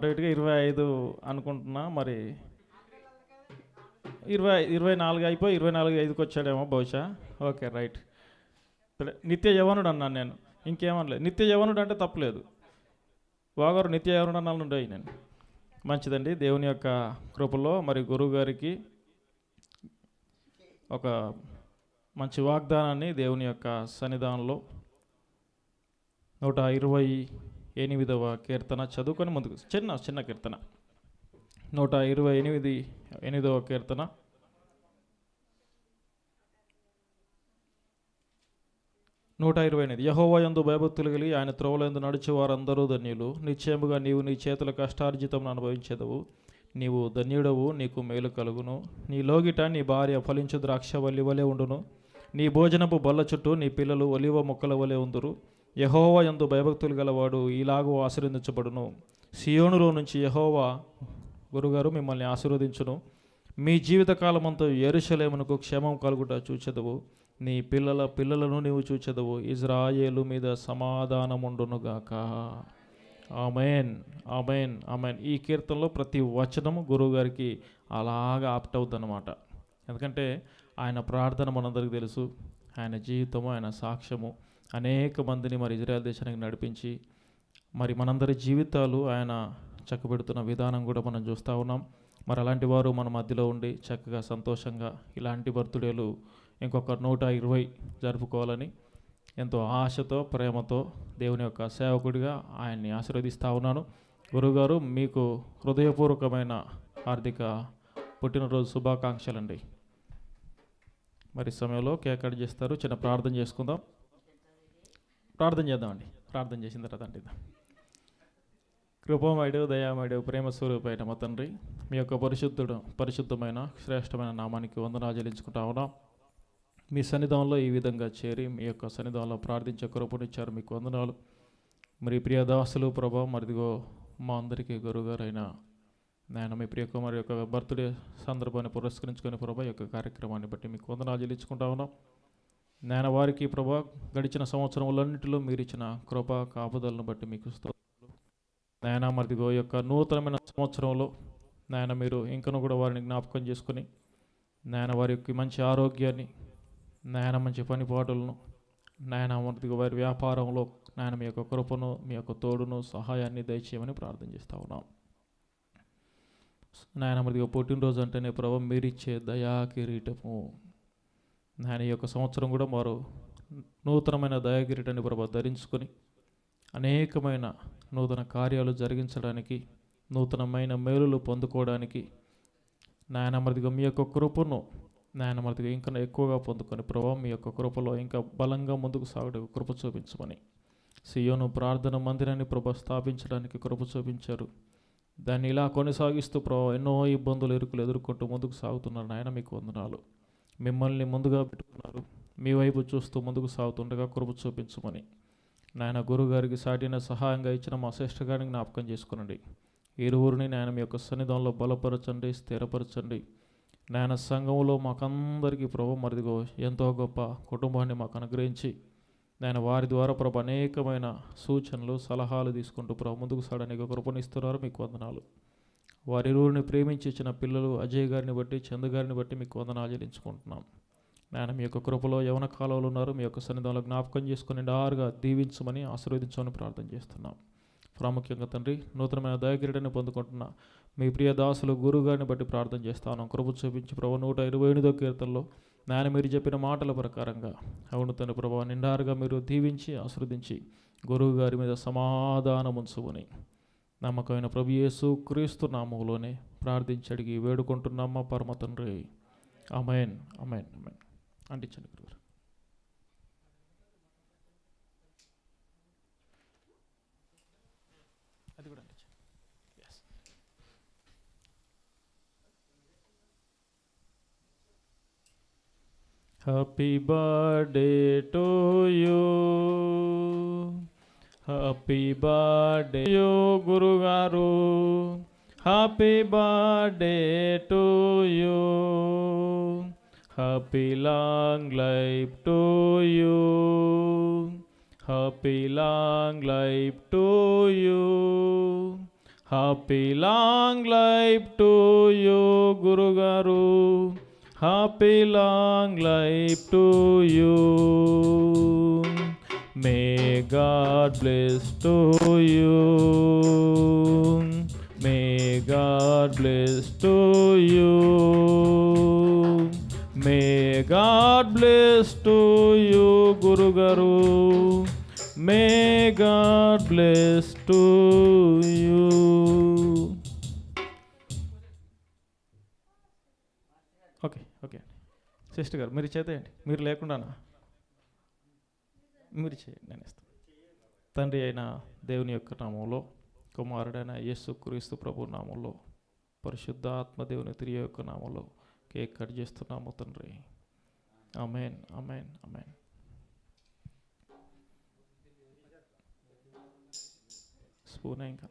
ప్రైవేట్గా ఇరవై ఐదు అనుకుంటున్నా మరి ఇరవై ఇరవై నాలుగు అయిపోయి ఇరవై నాలుగు ఐదుకి వచ్చాడేమో బహుశా. Okay right. నిత్య యవనుడు అన్నాను నేను. ఇంకేమనలేదు నిత్య యవనుడు అంటే తప్పలేదు. వాగారు నిత్య యవనుడు అన్నాను ఉండేవి నేను. మంచిదండి. దేవుని యొక్క కృపలో మరి గురువు గారికి ఒక మంచి వాగ్దానాన్ని దేవుని యొక్క సన్నిధానంలో నూట ఇరవై ఎనిమిదవ కీర్తన చదువుకొని ముందుకు చిన్న చిన్న కీర్తన. నూట ఇరవై ఎనిమిది ఎనిమిదవ కీర్తన. నూట ఇరవై ఎనిమిది. యహోవా ఎందు భయభక్తులు కలిగి ఆయన త్రోవలందు నడిచే వారందరూ ధన్యులు. నిశ్చయముగా నీవు నీ చేతుల కష్టార్జితం అనుభవించదవు. నీవు ధన్యుడవు నీకు మేలు కలుగును. నీ లోగిట నీ భార్య ఫలించు ద్రాక్ష వల్లి వలె ఉండును. నీ భోజనపు బల్ల చుట్టూ నీ పిల్లలు ఒలివ మొక్కల వలె ఉందురు. యహోవా ఎందు భయభక్తులు గలవాడు ఇలాగూ ఆశీర్వదించబడును. సియోనులో నుంచి యహోవా గురుగారు మిమ్మల్ని ఆశీర్వదించును. మీ జీవితకాలమంతా ఎరుషలేమునకు క్షేమం కలుగుట చూచెదవు. నీ పిల్లల పిల్లలను నీవు చూచెదవు. ఇజ్రాయేలు మీద సమాధానముండునుగాక. ఆమెన్. ఆమెన్. ఆమెన్. ఈ కీర్తనలో ప్రతి వచనము గురువు గారికి అలాగా ఆప్ట్ అవుతుందన్నమాట. ఎందుకంటే ఆయన ప్రార్థన మనందరికీ తెలుసు. ఆయన జీవితము ఆయన సాక్ష్యము. అనేక మందిని మరి ఇజ్రాయెల్ దేశానికి నడిపించి మరి మనందరి జీవితాలు ఆయన చక్కబెడుతున్న విధానం కూడా మనం చూస్తూ ఉన్నాం. మరి అలాంటి వారు మన మధ్యలో ఉండి చక్కగా సంతోషంగా ఇలాంటి బర్త్డేలు ఇంకొక నూట ఇరవై జరుపుకోవాలని ఎంతో ఆశతో ప్రేమతో దేవుని యొక్క సేవకుడిగా ఆయన్ని ఆశీర్వదిస్తూ ఉన్నాను. గురుగారు మీకు హృదయపూర్వకమైన ఆర్థిక పుట్టినరోజు శుభాకాంక్షలండి. మరి సమయంలో కేక్ కట్ చేస్తారు. చిన్న ప్రార్థన చేసుకుందాం. ప్రార్థన చేద్దామండి. ప్రార్థన చేసిన తర్వాత అంటే కృపమయుడు దయామయుడు ప్రేమ స్వరూపైన మా తండ్రి మీ యొక్క పరిశుద్ధుడు పరిశుద్ధమైన శ్రేష్టమైన నామానికి వందనాలు చెల్లించుకుంటా ఉన్నాం. మీ సన్నిధానంలో ఈ విధంగా చేరి మీ యొక్క సన్నిధానంలో ప్రార్థించే కృపనిచ్చారు. మీకు వందనాలు. మరి ప్రియ దాసులు ప్రభా మరిదిగో మా అందరికీ గురుగారైన నేను మీ ప్రియ కుమారి యొక్క బర్త్డే సందర్భాన్ని పురస్కరించుకుని ప్రభా యొక్క కార్యక్రమాన్ని బట్టి మీకు వందనాలు చెల్లించుకుంటా ఉన్నాం. నేను వారికి ప్రభా గడిచిన సంవత్సరములన్నింటిలో మీరు ఇచ్చిన కృప కాపుదలను బట్టి మీకు స్తోత్రాలు. నాయన మరిదిగో యొక్క నూతనమైన సంవత్సరంలో నాయన మీరు ఇంకను కూడా వారిని జ్ఞాపకం చేసుకుని నాయన వారి యొక్క మంచి ఆరోగ్యాన్ని నాయన మంచి పనిపాటులను నాయన మరిదిగో వారి వ్యాపారంలో నాయన మీ యొక్క కృపను మీ యొక్క తోడును సహాయాన్ని దయచేయమని ప్రార్థన చేస్తూ ఉన్నాం. నాయన మరిదిగో పుట్టినరోజు అంటేనే ప్రభావం మీరిచ్చే దయా కిరీటము. నాయన ఈ యొక్క సంవత్సరం కూడా వారు నూతనమైన దయాగిరిటని ప్రభా ధరించుకొని అనేకమైన నూతన కార్యాలు జరిగించడానికి నూతనమైన మేలులు పొందుకోవడానికి నాయనమరిదిగా మీ యొక్క కృపను నాయనమరిదిగా ఇంకా ఎక్కువగా పొందుకొని ప్రభావ మీ యొక్క కృపలో ఇంకా బలంగా ముందుకు సాగుటకు కృప చూపించమని సియోను ప్రార్థన మందిరాన్ని ప్రభ స్థాపించడానికి కృప చూపించారు. దాన్ని ఇలా కొనసాగిస్తూ ప్రభావ ఎన్నో ఇబ్బందులు ఎరుకులు ఎదుర్కొంటూ ముందుకు సాగుతున్నారు నాయన మీకు వందనాలు. మిమ్మల్ని ముందుగా పెట్టుకున్నారు. మీ వైపు చూస్తూ ముందుకు సాగుతుండగా కృప చూపించమని. నాయన గురుగారికి సాటిన సహాయంగా ఇచ్చిన మా శ్రేష్ఠ గారిని జ్ఞాపకం చేసుకునండి. ఇరువురిని నాయన మీ యొక్క సన్నిధానంలో బలపరచండి స్థిరపరచండి. నాయన సంఘంలో మాకందరికీ ప్రభు మరిదిగో ఎంతో గొప్ప కుటుంబాన్ని మాకు అనుగ్రహించి నాయన వారి ద్వారా ప్రభు అనేకమైన సూచనలు సలహాలు తీసుకుంటూ ప్రభు ముందుకు సాడడానికి కృపణిస్తున్నారు. మీకు వందనాలు. వారి ఇరువురిని ప్రేమించి ఇచ్చిన పిల్లలు అజయ్ గారిని బట్టి చందు గారిని బట్టి మీకు వందన ఆచరించుకుంటున్నాం నాయన మీ యొక్క కృపలో యవన కాలంలో ఉన్నారు. మీ యొక్క సన్నిధానంలో జ్ఞాపకం చేసుకుని డారుగా దీవించమని ఆశీర్వదించమని ప్రార్థన చేస్తున్నాం. ప్రాముఖ్యంగా తండ్రి నూతనమైన దయగిరిటని పొందుకుంటున్న మీ ప్రియ దాసులు గురువు గారిని బట్టి ప్రార్థన చేస్తాను. కృప చూపించి ప్రభు నూట ఇరవై ఎనిమిదో కీర్తనలో నాయన మీరు చెప్పిన మాటల ప్రకారంగా అవును తండ్రి ప్రభావ నిండారుగా మీరు దీవించి ఆశీర్వదించి గురువు గారి మీద సమాధానం ఉంచుకొని నమ్మకమైన ప్రభు యేసు క్రీస్తు నామంలోనే ప్రార్థించి వేడుకుంటున్నామా పరమ తండ్రి. అమెన్ అమెన్ అమెన్ అంటించండి గురుగారు. అది కూడా happy birthday to you happy birthday you గురుగారు happy birthday to you happy long life to you happy long life to you happy long life to you గురుగారు happy long life to you may God bless to you may God bless to you may God bless to you గురుగారు may God bless to you okay okay sister గారు మీరు చేతేయండి. మీరు లేకుండానా? మీరు చేయండి నేను ఇస్తాను. తండ్రి అయిన దేవుని యొక్క నామంలో కుమారుడైన యేసు క్రీస్తు ప్రభు నామంలో పరిశుద్ధ దేవుని తిరిగి యొక్క నామంలో కేక్ కట్ చేస్తున్నాము తండ్రి. అమెన్ అమెన్ అమెన్ స్పూన్ ఇంకా.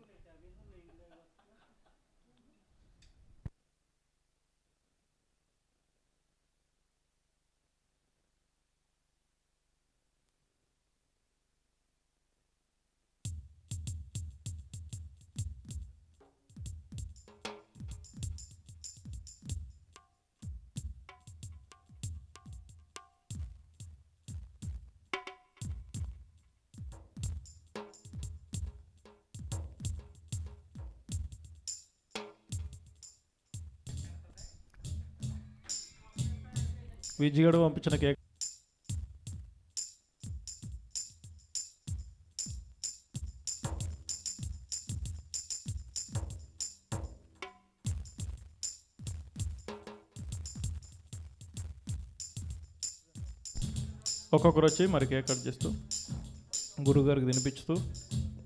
విజయగడ పంపించిన కేక్. ఒక్కొక్కరు వచ్చి మరి కేక్ కట్ చేస్తూ గురుగారికి తినిపించుతూ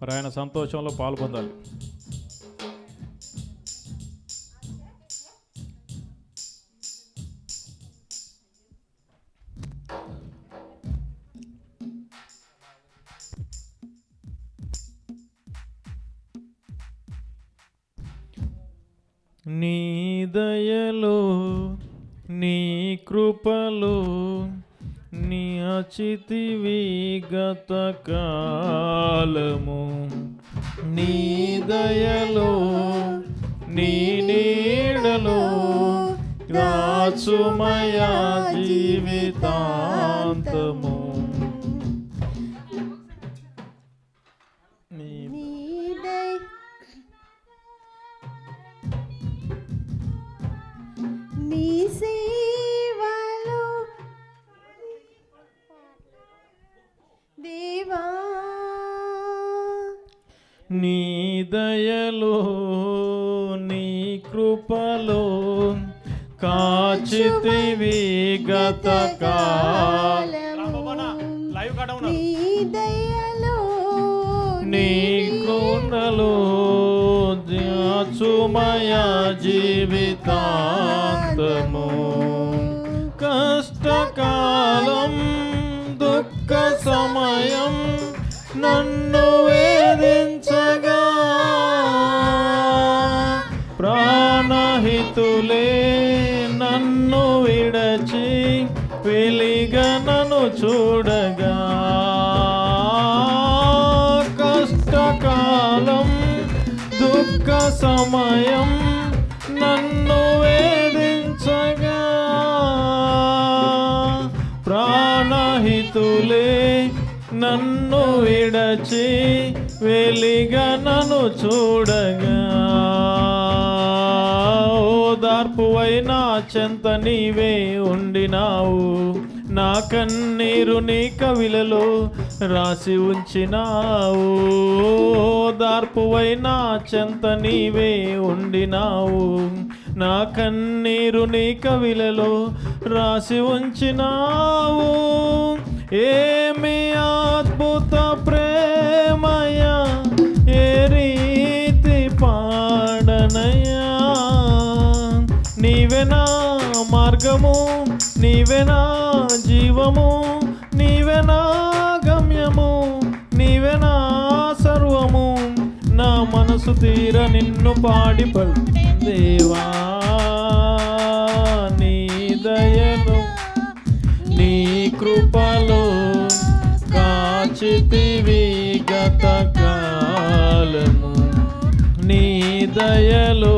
మరి ఆయన సంతోషంలో పాల్పొందాలి నీ దయలో నీ కృపలో నీ అచితివి గత కాలము. నీ దయలో నీ నీడలో రాచుమయా జీవితాంతము. దేవా నీ దయలో నీ కృపలో కాచితివి గత నీ దయలో నీ కృణలో దాచుమయా జీవితాంతము. కష్టకాలం దుఃఖ సమయం నన్ను వేధించగా. ప్రాణహితులే నన్ను విడచి వెలిగా నన్ను చూడ విడచి వెలిగా నన్ను చూడగా. ఓ అయినా చెంత నీవే ఉండినావు. నా కన్నీరు నీ కవిలలో రాసి ఉంచినావు. ఓదార్పు చెంత నీవే ఉండినావు. నా కన్నీరు నీ కవిలలో రాసి ఉంచినావు. ఏ మార్గము నీవెనా జీవము నీవెనా గమ్యము నీవెనా సర్వము. నా మనసు తీర నిన్ను పాడి దేవా నీ దయను నీ కృపలో కాచితివి గత కాలము. నీ దయలో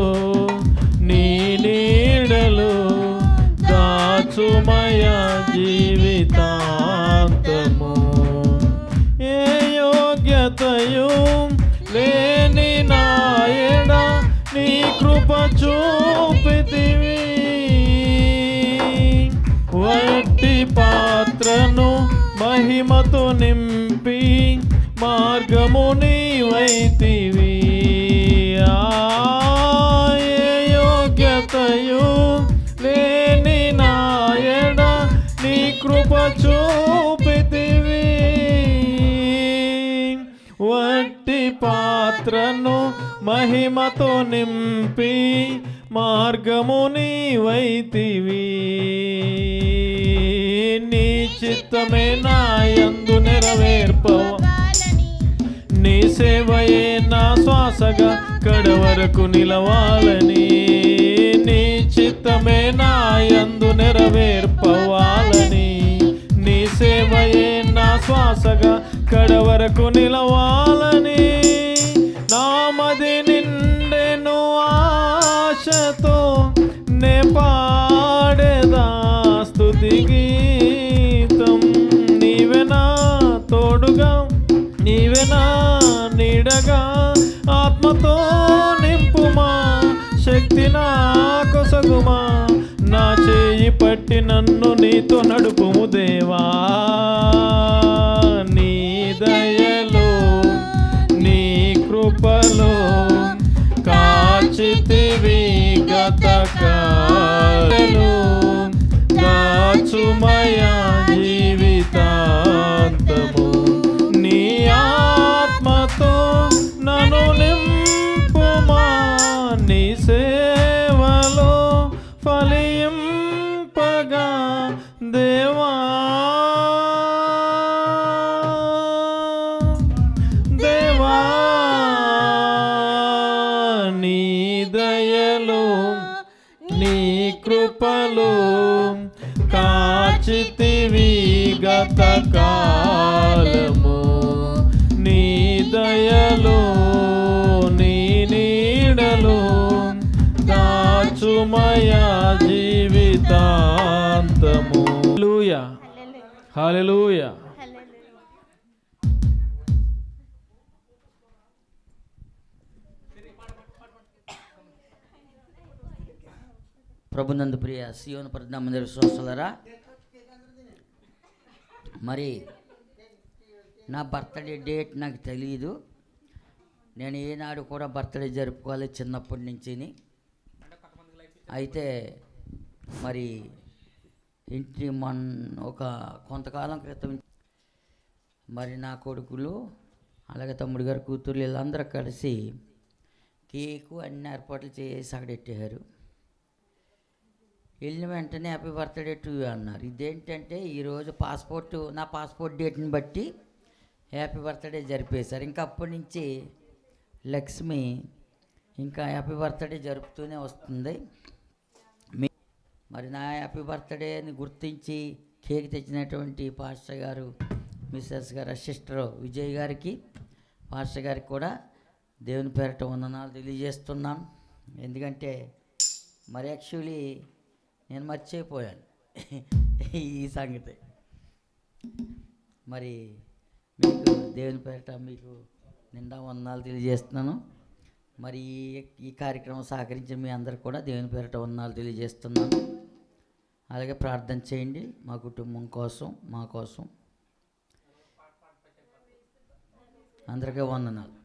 దాచుమయ జీవితాంతము. ఏ యోగ్యతయు లేని నాయడ నీ కృప చూపితివి. వట్టి పాత్రను మహిమతో నింపి మార్గము నీవైతివి. ఆ, మహిమతో నింపి మార్గము నీవైతివి. నీ చిత్తమే నాయందు నెరవేర్పవ. నీ సేవయే నా శ్వాసగా కడవరకు నిలవాలని. నీ చిత్తమే నాయందు నెరవేర్పవాలని. నీ సేవయే నా శ్వాసగా కడవరకు నిలవాలని. ఆత్మతో నింపుమా శక్తి నా కొసగుమా నా చేయి పట్టి నన్ను నీతో నడుపుము దేవా. de దాచుమయ జీవితాంతము. హల్లెలూయా. హల్లెలూయా. ప్రభునందు ప్రియ సియోను ప్రధాన విశ్వాసులరా మరి నా బర్త్డే డేట్ నాకు తెలియదు నేను ఏనాడు కూడా బర్త్డే జరుపుకోవాలి చిన్నప్పటి నుంచి అయితే మరి ఇంటి మొన్ ఒక కొంతకాలం క్రితం మరి నా కొడుకులు అలాగే తమ్ముడు గారు కూతురు వీళ్ళందరూ కలిసి కేకు అన్ని ఏర్పాట్లు చేసి అక్కడ వెళ్ళిన వెంటనే హ్యాపీ బర్త్డే టు అన్నారు. ఇదేంటంటే ఈరోజు పాస్పోర్ట్ నా పాస్పోర్ట్ డేట్ని బట్టి హ్యాపీ బర్త్డే జరిపేశారు. ఇంకా అప్పటి నుంచి లక్ష్మి ఇంకా హ్యాపీ బర్త్డే జరుపుతూనే వస్తుంది. మీ- మరి నా హ్యాపీ బర్త్డేని గుర్తించి కేక్ తెచ్చినటువంటి పాస్టర్ గారు మిస్సెస్ గారు సిస్టర్ విజయ్ గారికి పాస్టర్ గారికి కూడా దేవుని పేరట వందనాలు తెలియజేస్తున్నాను ఎందుకంటే మరి యాక్చువల్లీ నేను మర్చిపోయాను ఈ సంగతి. మరి మీకు దేవుని పేరట మీకు నిండా వందనాలు తెలియజేస్తున్నాను. మరి ఈ- కార్యక్రమం సహకరించిన మీ అందరికి కూడా దేవుని పేరట వందనాలు తెలియజేస్తున్నాను. అలాగే ప్రార్థన చేయండి మా కుటుంబం కోసం మా కోసం. అందరికీ వందనాలు.